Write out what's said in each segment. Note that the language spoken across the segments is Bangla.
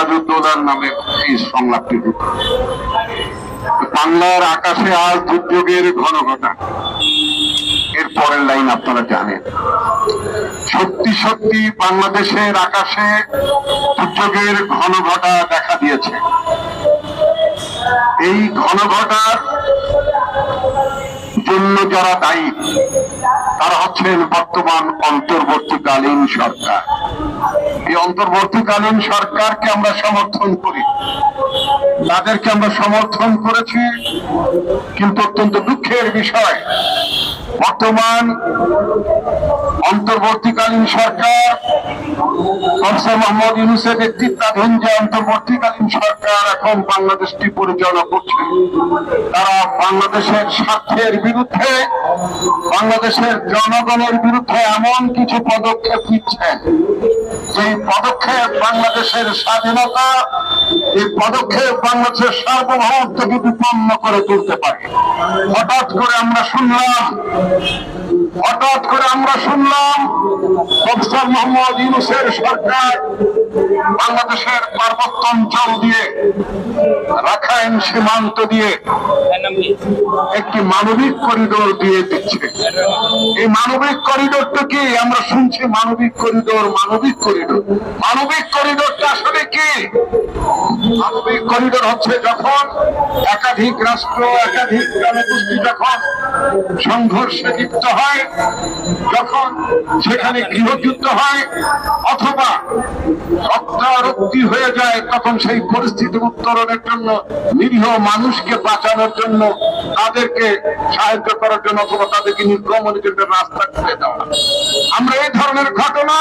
সিরাজউদ্দৌলার নামে এই সংলাপটি হতো বাংলার আকাশে আজ দুর্যোগের ঘন ঘটা এর পরের লাইন আপনারা জানেন। সত্যি সত্যি বাংলাদেশের আকাশে দুর্যোগের ঘন ঘটা দেখা দিয়েছে। এই ঘন ঘটার জন্য যারা দায়ী, তারা হচ্ছেন বর্তমান অন্তর্বর্তীকালীন সরকার। এই অন্তর্বর্তীকালীন সরকারকে আমরা সমর্থন করি। তাদেরকে আমরা সমর্থন করেছি, কিন্তু অত্যন্ত দুঃখের বিষয়, বর্তমান অন্তর্বর্তীকালীন সরকার প্রফেসর মোহাম্মদ ইউনুসের নেতৃত্বাধীন যে অন্তর্বর্তীকালীন সরকার এখন বাংলাদেশটি পরিচালনা করছে, তারা বাংলাদেশের স্বার্থের বিরুদ্ধে, বাংলাদেশের জনগণের বিরুদ্ধে এমন কিছু পদক্ষেপ নিচ্ছেন। যে পদক্ষেপ বাংলাদেশের স্বাধীনতা, এই পদক্ষেপ বাংলাদেশের সার্বভৌমত্বকে বিপন্ন করে তুলতে পারে। হঠাৎ করে আমরা শুনলাম হঠাৎ করে আমরা শুনলাম প্রফেসর মোহাম্মদ ইউনুসের সরকার বাংলাদেশের পার্বত্য অঞ্চল দিয়ে, রাখাইন সীমান্ত দিয়ে একটি মানবিক করিডোর দিয়ে দিচ্ছে। এই মানবিক করিডোরটা কি? আমরা শুনছি মানবিক করিডোর মানবিক করিডোর। মানবিক করিডোরটা আসলে কি? মানবিক করিডোর হচ্ছে যখন একাধিক রাষ্ট্র, একাধিক জনগোষ্ঠী যখন সংঘর্ষে লিপ্ত হয় যখন সেখানে গৃহযুদ্ধ হয় অথবা রক্তারক্তি হয়ে যায়, তখন সেই পরিস্থিতি উত্তরণের জন্য, নিরীহ মানুষকে বাঁচানোর জন্য তাদেরকে সাহায্য করার জন্য অথবা তাদেরকে নির্গমনের জন্য রাস্তা খুলে দেওয়া। আমরা এই ধরনের ঘটনা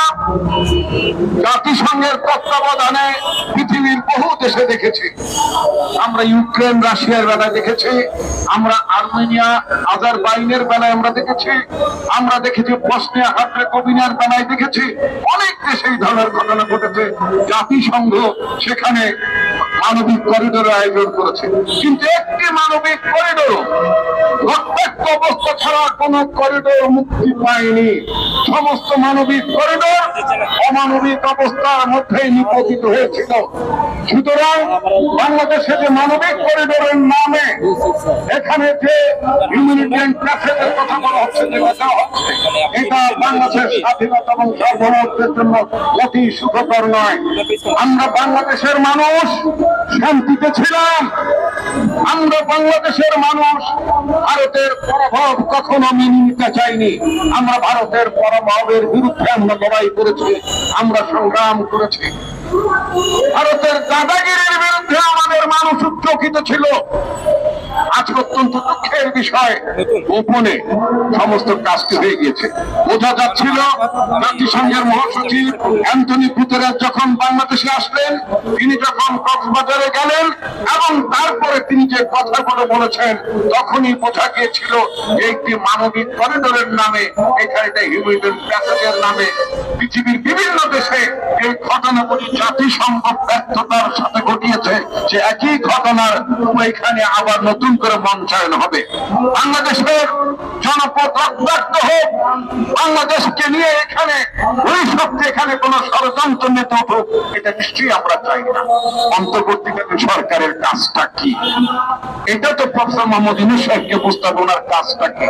জাতিসংঘের তত্ত্বাবধানে দেশে দেখেছি। আমরা ইউক্রেন, রাশিয়ার বেলায় দেখেছি। আমরা আর্মেনিয়া, আজারবাইনের বেলায় আমরা দেখেছি। আমরা দেখেছি বসনিয়া হার্জেগোভিনার বেলায় দেখেছি। অনেক দেশে এই ধরনের ঘটনা ঘটেছে। জাতিসংঘ সেখানে মানবিক করিডোরের আয়োজন করেছে। কিন্তু একটি মানবিক করিডোর রক্তাক্ত অবস্থা ছাড়া কোন করিডোর মুক্তি পায়নি। সমস্ত মানবিক করিডোর অমানবিক অবস্থার মধ্যে নিপতিত হয়েছিল। সুতরাং বাংলাদেশে যে মানবিক করিডোরের নামে এখানে যে হিউম্যানিটেরিয়ান প্যাসেজের কথা বলা হচ্ছে এটা বাংলাদেশের স্বাধীনতা এবং সার্বভৌমত্বের জন্য অতি সুখকর নয়। আমরা বাংলাদেশের মানুষ, শান্তিতে ছিলাম। আমরা বাংলাদেশের মানুষ, ভারতের পরভাব কখনো মেনে নিতে চাইনি। আমরা ভারতের পরভাবের বিরুদ্ধে আমরা লড়াই করেছি, আমরা সংগ্রাম করেছি। ভারতের দাদাগিরির বিরুদ্ধে আমাদের মানুষ উচ্চকিত ছিল। আজকে অত্যন্ত দুঃখের বিষয়। গোপনে সমস্ত কাজটি হয়ে গিয়েছে। বোঝা যাচ্ছিল জাতিসংঘের মহাসচিব অ্যান্টনি যখন বাংলাদেশে আসলেন তিনি যখন কক্সবাজারে গেলেন এবং তারপরে তিনি যে কথাগুলো বলেছেন তখনই বোঝা গিয়েছিল যে একটি মানবিক করিডোরের নামে এখানে হিউম্যান প্যাসেজের নামে পৃথিবীর বিভিন্ন দেশে এই ঘটনাগুলি জাতিসংঘ ব্যর্থতার সাথে ঘটিয়েছে। যে একই ঘটনার এখানে আবার নতুন করে মঞ্চায়ন হবে। বাংলাদেশের জনপদ রক্তাক্ত হোক, বাংলাদেশকে নিয়ে এখানে ওই শক্তি, এখানে কোন ষড়যন্ত্র নেতা হোক, এটা নিশ্চয়ই আমরা চাই না। অন্তর্বর্তীকালীন সরকারের কাজটা কি? এটা তো প্রফেসর মোহাম্মদ ইউনুস সাহেবকে উপস্থাপনার কাজটা কি?